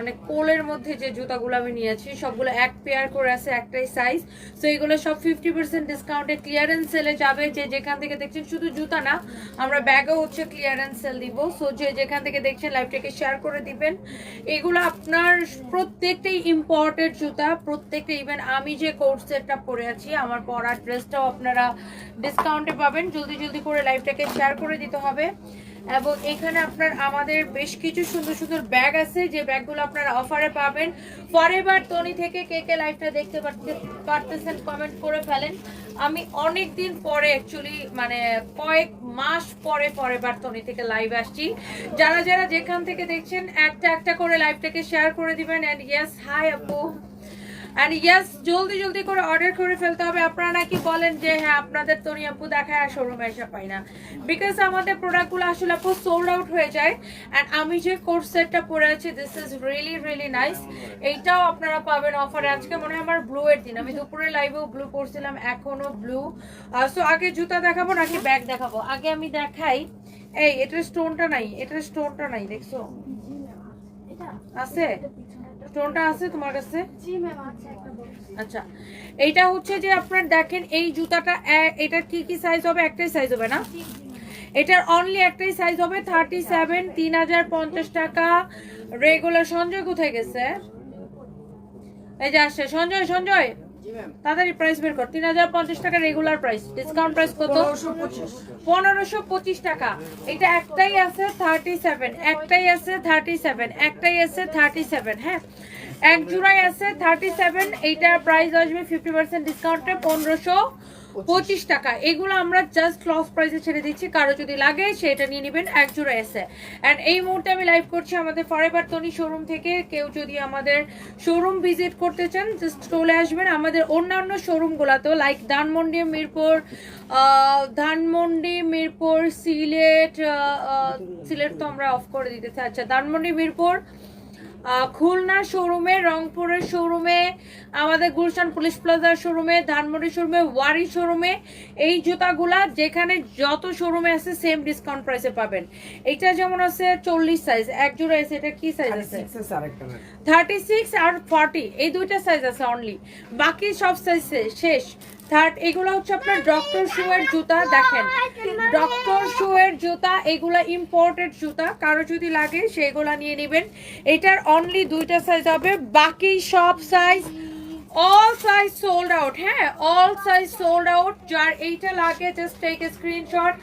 মানে কোলের মধ্যে যে জুতাগুলো আমি নিয়েছি, সবগুলো এক পেয়ার করে আছে, একটাই সাইজ তো এগুলো সব ফিফটি পার্সেন্ট ডিসকাউন্টে ক্লিয়ারেন্স সেলে যাবে। যে যেখান থেকে দেখছেন, শুধু জুতা না, আমরা ব্যাগও হচ্ছে ক্লিয়ারেন্স সেল দিব। সো যে যেখান থেকে দেখছেন লাইভটাকে শেয়ার করে দিবেন। এগুলো আপনার প্রত্যেকটাই ইম্পর্টেন্ট জুতা, প্রত্যেকটা ইভেন আমি যে কোর্স সেটটা পরে আছি, আমার পরার ড্রেসটাও আপনারা ডিসকাউন্টে পাবেন। জলদি জলদি করে লাইভটাকে শেয়ার করে দিতে হবে। এবং এখানে আপনার আমাদের বেশ কিছু সুন্দর সুন্দর ব্যাগ আছে। যে ব্যাগগুলো আপনারা অফারে পাবেন। ফরেভার তনি থেকে কে কে লাইফটা দেখতে পারতে- পারতেছেন কমেন্ট করে ফেলেন। আমি অনেক দিন পরে অ্যাকচুয়ালি মানে কয়েক মাস পরে ফরেভার তনি থেকে লাইভ আসছি। যারা যারা যেখান থেকে দেখছেন, একটা একটা করে লাইভটাকে শেয়ার করে দিবেন। অ্যান্ড ইয়েস হাই আপু। অ্যান্ড ইয়াস জলদি জলদি করে অর্ডার করে ফেলতে হবে। আপনারা নাকি বলেন যে হ্যাঁ আপনাদের তনি আপু দেখায় আর শোরুমে এসে পাই না। বিকজ আমাদের প্রোডাক্টগুলো আসলে আপু সোল্ড আউট হয়ে যায়। অ্যান্ড আমি যে কোর্স সেটটা পরে আছি this is really really nice এইটাও আপনারা পাবেন অফারে আজকে মনে হয় আমার ব্লু এর দিন। আমি দুপুরে লাইভেও ব্লু পরছিলাম এখনও ব্লু সো আগে জুতা দেখাবো নাকি ব্যাগ দেখাবো? আগে আমি দেখাই। এই এটার স্টোনটা নাই এটার স্টোনটা নাই দেখছ? আছে? স্টোনটা আছে তোমার কাছে? আচ্ছা এইটা হচ্ছে যে আপনার দেখেন এই জুতাটা এটা কি কি সাইজ হবে? একটাই সাইজ হবে না? এটার অনলি একটাই সাইজ হবে থার্টি সেভেন তিন হাজার পঞ্চাশ টাকা। রেগুলার সঞ্জয় কোথায় গেছে? এই যে আসছে সঞ্জয় সঞ্জয়। তাড়াতাড়ি প্রাইস বের কর। তিন হাজার পঞ্চাশ টাকা রেগুলার প্রাইস ডিসকাউন্ট প্রাইস কত? পনেরোশো পঁচিশ। টাকা। এটা একটাই আছে থার্টি সেভেন একটাই আছে থার্টি সেভেন একটাই আছে থার্টি সেভেন হ্যাঁ? এক জোড়াই আছে থার্টি সেভেন এইটার প্রাইস আসবে ফিফটি পার্সেন্ট ডিসকাউন্টে পনেরোশো পঁচিশ টাকা। এগুলো আমরা জাস্ট লস প্রাইসে ছেড়ে দিচ্ছি। কারও যদি লাগে সেটা নিয়ে নেবেন এক জোড়া এসে অ্যান্ড এই মুহূর্তে আমি লাইভ করছি আমাদের ফরেভার তনি শোরুম থেকে। কেউ যদি আমাদের শোরুম ভিজিট করতে চান জাস্ট চলে আসবেন আমাদের অন্যান্য শোরুমগুলোতেও লাইক ধানমন্ডি মিরপুর ধানমন্ডি মিরপুর সিলেট সিলেট তো আমরা অফ করে দিতেছি। আচ্ছা ধানমন্ডি মিরপুর খুলনা শোরুমে রংপুরের শোরুমে আমাদের গুলশান পুলিশ প্লাজার শোরুমে ধানমন্ডি শোরুমে ওয়ারি শোরুমে এই জুতাগুলা যেখানে যত শোরুমে আছে সেম ডিসকাউন্ট প্রাইসে পাবেন। এটা যেমন আছে চল্লিশ সাইজ এক জোড়া আছে এটা কি সাইজ আছে? থার্টি সিক্স আর ফর্টি এই দুইটা সাইজ আছে অনলি বাকি সব সাইজ শেষ। থার্ড এগুলো হচ্ছে আপনার ডক্টর শু এর জুতা, দেখেন। ডক্টর শু এর জুতা, এগুলা ইম্পোর্টেড জুতা, কারও যদি লাগে সেগুলা নিয়ে নেবেন। এটার অনলি দুইটা সাইজ হবে, বাকি সব size all size sold out হ্যাঁ? অল সাইজ সোল্ড আউট যার এইটা লাগে জাস্ট টেক স্ক্রিনশট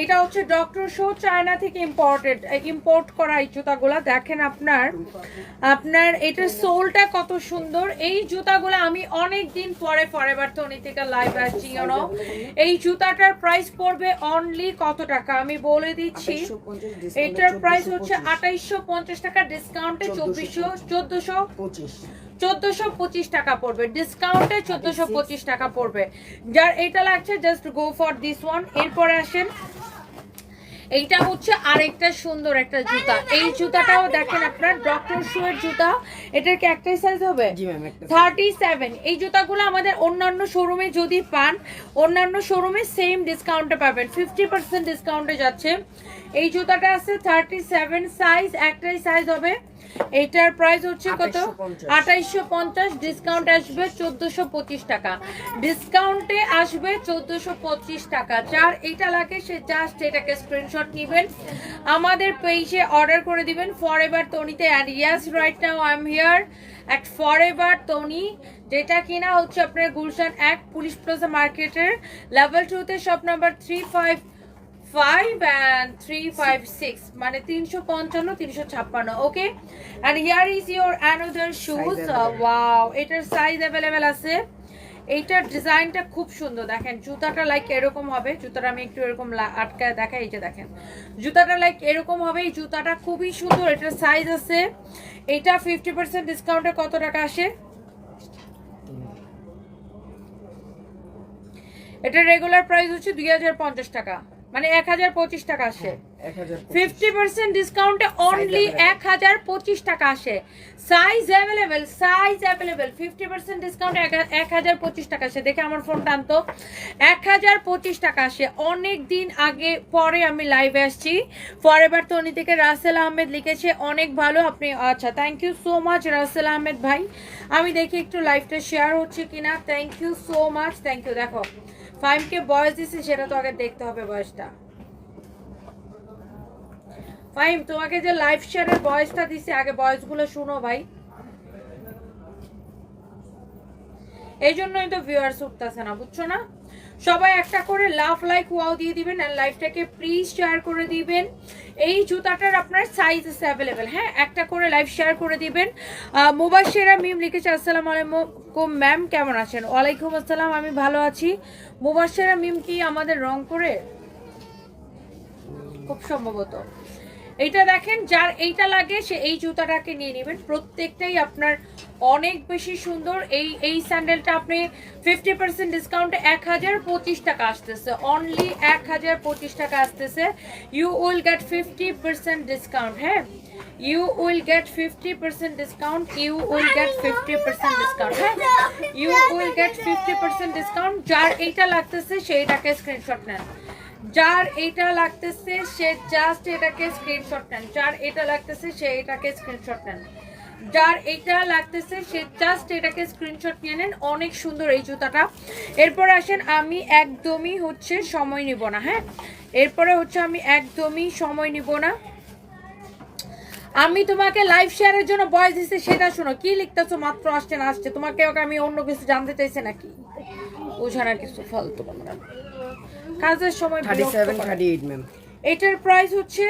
এটা হচ্ছে ডক্টর শো চায়না থেকে ইম্পোর্টেড ইম্পোর্ট করা এই জুতাগুলা। দেখেন আপনার আপনার এটার সোলটা কত সুন্দর। এই জুতাগুলো আমি অনেক দিন পরে ফরেভার তনি থেকে লাইভ আসছি ইউনো এই জুতাটার প্রাইস পড়বে অনলি কত টাকা? আমি বলে দিচ্ছি এটার প্রাইস হচ্ছে আঠাইশশো পঞ্চাশ টাকা। ডিসকাউন্টে চব্বিশশো চোদ্দশো। চোদ্দশো পঁচিশ টাকা পড়বে। ডিসকাউন্টে চোদ্দশো পঁচিশ টাকা পড়বে। যার এটা লাগছে just go for this one এরপরে আসেন এইটা হচ্ছে আরেকটা সুন্দর একটা জুতা। এই জুতাটাও দেখেন আপনার ডক্টর শু এর জুতা। এটার কি একটাই সাইজ হবে? থার্টি সেভেন এই জুতাগুলো আমাদের অন্যান্য শোরুমে যদি পান অন্যান্য শোরুমে সেম ডিসকাউন্টে পাবেন। ফিফটি পার্সেন্ট ডিসকাউন্টে যাচ্ছে। এই জুতাটা আছে থার্টি সেভেন সাইজ একটাই সাইজ হবে। এটার প্রাইস হচ্ছে কত? 2850 পঞ্চাশ। ডিসকাউন্ট আসবে চোদ্দশো পঁচিশ টাকা। ডিসকাউন্টে আসবে চোদ্দশো পঁচিশ টাকা। যার এটা লাগে সে জাস্ট এটাকে স্ক্রিনশট নেবেন। আমাদের পেজে অর্ডার করে দিবেন। Forever তনিতে and yes right now I am here at forever Toni যেটা কিনা হচ্ছে আপনার গুলশান এক পুলিশ প্লাজা মার্কেটের লেভেল টুতে shop number three five five and three five six মানে তিনশো পঞ্চান্ন তিনশো ছাপ্পান্ন। Okay and here is your another shoes. Wow এটার সাইজ অ্যাভেলেবেল আছে। এইটার ডিজাইনটা খুব সুন্দর। দেখেন জুতাটা লাইক এরকম হবে। জুতাটা আমি একটু এরকম আটকায় দেখাই এই যে দেখেন। জুতাটা লাইক এরকম হবে। এই জুতাটা খুবই সুন্দর। এটার সাইজ আছে। এটা ফিফটি পার্সেন্ট ডিসকাউন্টে কত টাকা আসে? এটা রেগুলার প্রাইস হচ্ছে দুই হাজার পঞ্চাশ টাকা। মানে এক হাজার পঁচিশ টাকা আসে। ফিফটি পার্সেন্ট ডিসকাউন্টে অনলি এক হাজার পঁচিশ টাকা আসে। Size available size available fifty percent discount এক হাজার পঁচিশ টাকা আসে। দেখে আমার ফোনটা আনতো। এক হাজার পঁচিশ টাকা আসে। অনেক দিন আগে পরে আমি লাইভে আসছি। ফরেভার তনি থেকে রাসেল আহমেদ লিখেছে অনেক ভালো আপনি আচ্ছা thank you so much Rasel Ahmed ভাই। আমি দেখি একটু লাইভটা শেয়ার হচ্ছে কিনা। Thank you so much thank you দেখো। ফাইভকে বয়স দিছে সেটা তো আগে দেখতে হবে বয়সটা। ফাইম তোমাকে যে লাইফ শেয়ারের বয়সটা দিছে আগে বয়সগুলো শুনো ভাই। এই জন্যই তো ভিউয়ার্স উঠতেছে না, বুঝছ না? সবাই একটা করে লাভ লাইক ওয়াও দিয়ে দিবেন আর লাইভটাকে প্লিজ শেয়ার করে দিবেন। এই জুতাটার আপনার সাইজ আছে অ্যাভেলেবেল হ্যাঁ? একটা করে লাইভ শেয়ার করে দিবেন। মুবাসেরা মিম লিখেছে, আসসালামু আলাইকুম ম্যাম কেমন আছেন? ওয়ালাইকুম আসসালাম, আমি ভালো আছি। মুবাসেরা মিম কি আমাদের রং করে খুব সম্ভবত। এইটা দেখেন, যার এইটা লাগে, সে এই জুতাটাকে নিয়ে নেবেন। প্রত্যেকটাই আপনার অনেক বেশি সুন্দর। এই এই স্যান্ডেলটা আপনি ফিফটি পার্সেন্ট ডিসকাউন্টে এক হাজার পঁচিশ টাকা আসতেছে। অনলি এক হাজার পঁচিশ টাকা আসতেছে। You will get fifty percent discount হ্যাঁ? You will get fifty percent discount you will get fifty percent discount হ্যাঁ? You will get fifty percent discount যার এইটা লাগতেছে সেইটাকে স্ক্রিনশট নেন। যার এটা লাগতেছে, সে জাস্ট এটাকে স্ক্রিনশট নেন। যার এটা লাগতেছে, সে এটাকে স্ক্রিনশট নেন। যার এটা লাগতেছে সে জাস্ট এটাকে স্ক্রিনশট নিয়ে নেন। অনেক সুন্দর এই জুতাটা। এরপর আসেন আমি একদমই হচ্ছে সময় নিব না হ্যাঁ? এরপরে হচ্ছে আমি একদমই সময় নিব না। আমি তোমাকে লাইভ শেয়ারের জন্য বয়স দিচ্ছি সেটা শোনো। কি লিখতেছো? মাত্র আসছে না আসছে। তোমাকে ওকে আমি অন্য কিছু জানতে চাইছি নাকি? বোঝানোর কিছু ফালতু কাজের সময় thirty seven thirty eight ma'am এটার প্রাইস হচ্ছে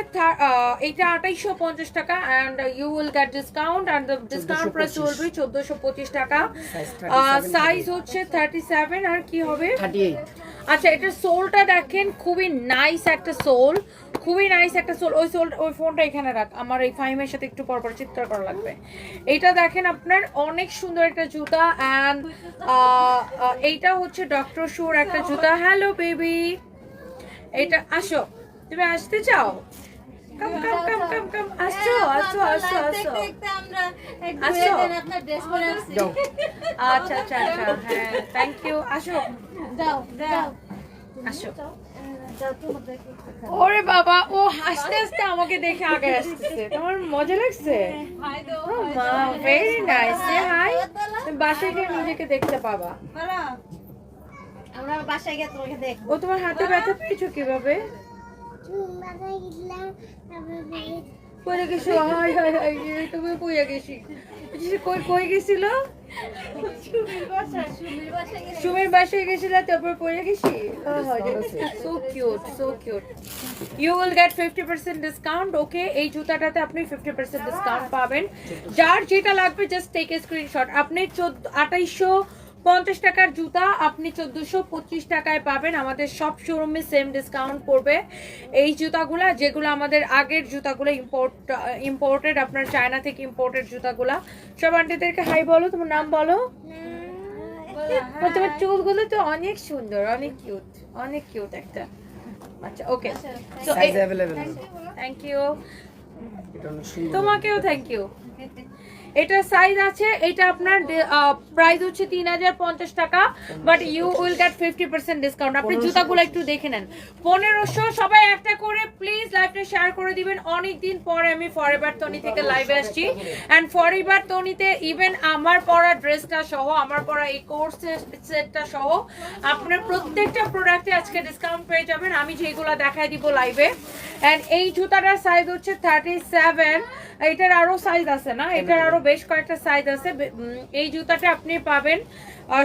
এটা আঠাইশো পঞ্চাশ টাকা and you will get discount and the discount price will be চোদ্দশো পঁচিশ টাকা। Size 37, সাইজ হচ্ছে থার্টি সেভেন আর কি হবে? আচ্ছা এটার সোলটা দেখেন খুবই নাইস একটা সোল খুবই নাইস একটা সোল ওই সোল ওই ফোনটা এখানে রাখ আমার এই ফাইমের সাথে একটু পরপর চিৎকার করা লাগবে। এটা দেখেন আপনার অনেক সুন্দর একটা জুতা অ্যান্ড এইটা হচ্ছে ডক্টর শোর একটা জুতা। হ্যালো বেবি এটা আসো। তুমি আসতে চাও? কাম কাম কাম কাম কাম আসো আসো আসো আসো আসো। যাও আচ্ছা আচ্ছা আচ্ছা হ্যাঁ থ্যাংক ইউ আসো। আসো। ওরে বাবা ও হাসতে হাসতে আমাকে দেখে আগে আসতেছে। তোমার মজা লাগছে? মা ভেরি নাইস হাই বাসায় গিয়ে নিজেকে দেখতে পাবা। আমরা বাসায় গিয়ে তোমাকে ও তোমার হাতে ব্যথা পেয়েছ কীভাবে? তুমি গেছি কই বাসায় তারপর গেছি so cute so cute you fifty percent discount okay এই জুতাটাতে আপনি ফিফটি পার্সেন্ট ডিসকাউন্ট পাবেন। যার যেটা লাগবে জাস্ট টেক এ আপনি আঠাইশশো পঞ্চাশ টাকার জুতা আপনি চোদ্দোশো পঁচিশ টাকায় পাবেন। আমাদের সব শোরুমে সেম ডিসকাউন্ট পড়বে। এই জুতাগুলা যেগুলো আমাদের আগের জুতাগুলো ইম্পোর্ট ইম্পোর্টেড আপনার চায়না থেকে ইম্পোর্টেড জুতাগুলা। সব আন্টিদেরকে হাই বলো তোমার নাম বলো। ও, তোমার চুলগুলো তো অনেক সুন্দর অনেক কিউট অনেক কিউট একটা। আচ্ছা ওকে থ্যাংক ইউ তোমাকেও থ্যাংক ইউ এটা সাইজ আছে এটা আপনার প্রাইস হচ্ছে তিন হাজার পঞ্চাশ টাকা but you will get fifty percent discount আপনি জুতাগুলো একটু দেখে নেন। পনেরোশো সবাই একটা করে প্লিজ লাইভটা শেয়ার করে দিবেন। অনেক দিন পরে আমি ফরেভার তনি থেকে লাইভে আসছি। অ্যান্ড ফরেভার তনিতে ইভেন আমার পরা ড্রেসটা সহ আমার পরা এই কোর্স সেটটা সহ আপনার প্রত্যেকটা প্রোডাক্টে আজকে ডিসকাউন্ট পেয়ে যাবেন। আমি যেগুলো দেখাই দিব লাইভে অ্যান্ড এই জুতাটার সাইজ হচ্ছে থার্টি সেভেন এটার আরও সাইজ আছে না? এটার আরও বেশ কয়েকটা সাইজ আছে। এই জুতাটা আপনি পাবেন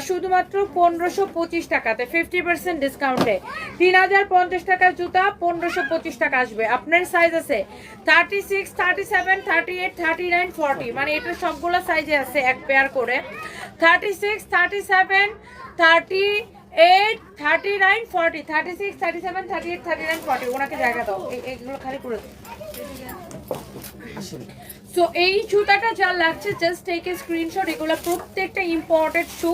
শুধুমাত্র পনেরোশো পঁচিশ টাকাতে ফিফটি পার্সেন্ট ডিসকাউন্টে তিন হাজার পঞ্চাশ টাকার জুতা পনেরোশো পঁচিশ টাকা আসবে। আপনার সাইজ আছে thirty six thirty seven thirty eight thirty nine forty মানে এটা সবগুলো সাইজে আছে এক পেয়ার করে। Thirty six thirty seven thirty eight thirty nine forty thirty six thirty seven thirty eight thirty nine forty ওনাকে জায়গা দাও। এইগুলো খালি করে সো এই জুতাটা যা লাগছে জাস্ট টেক এ স্ক্রিনশট এগুলো প্রত্যেকটা ইম্পর্টেন্ট শু